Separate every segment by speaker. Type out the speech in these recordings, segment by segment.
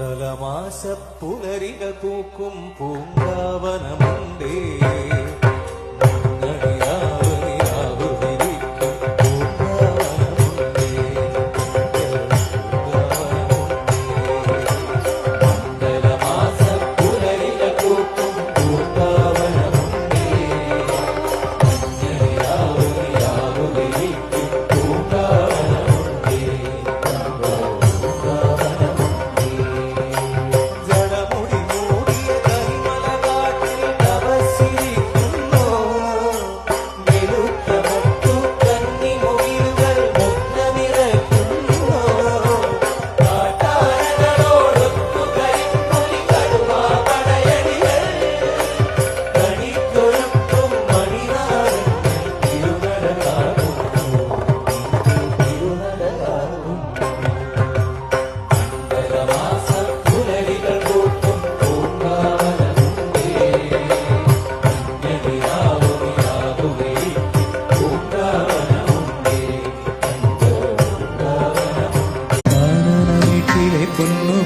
Speaker 1: മണ്ഡലമാസ പുലരിക പൂക്കും പൂങ്കാവനമുണ്ടേ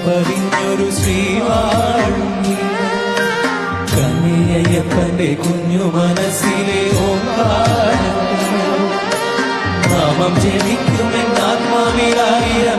Speaker 1: പതിഞ്ഞൊരു ശ്രീവാണിയപ്പന്റെ കുഞ്ഞു മനസ്സിലെ ഓങ്കാരം നാമം ജനിക്കുമെന്ന് ആത്മാവിലായ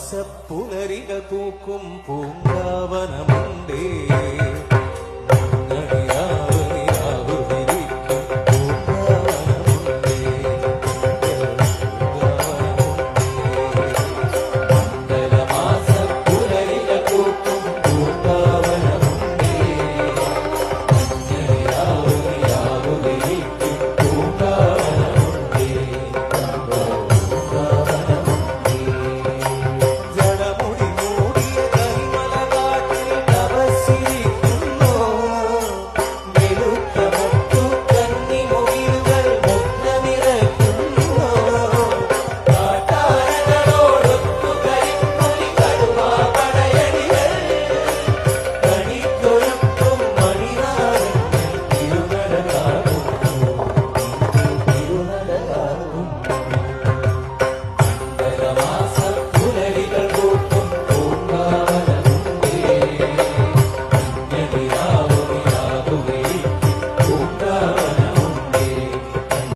Speaker 1: பாசப்புலரிகள் பூக்கும் பூங்காவனமுண்டே.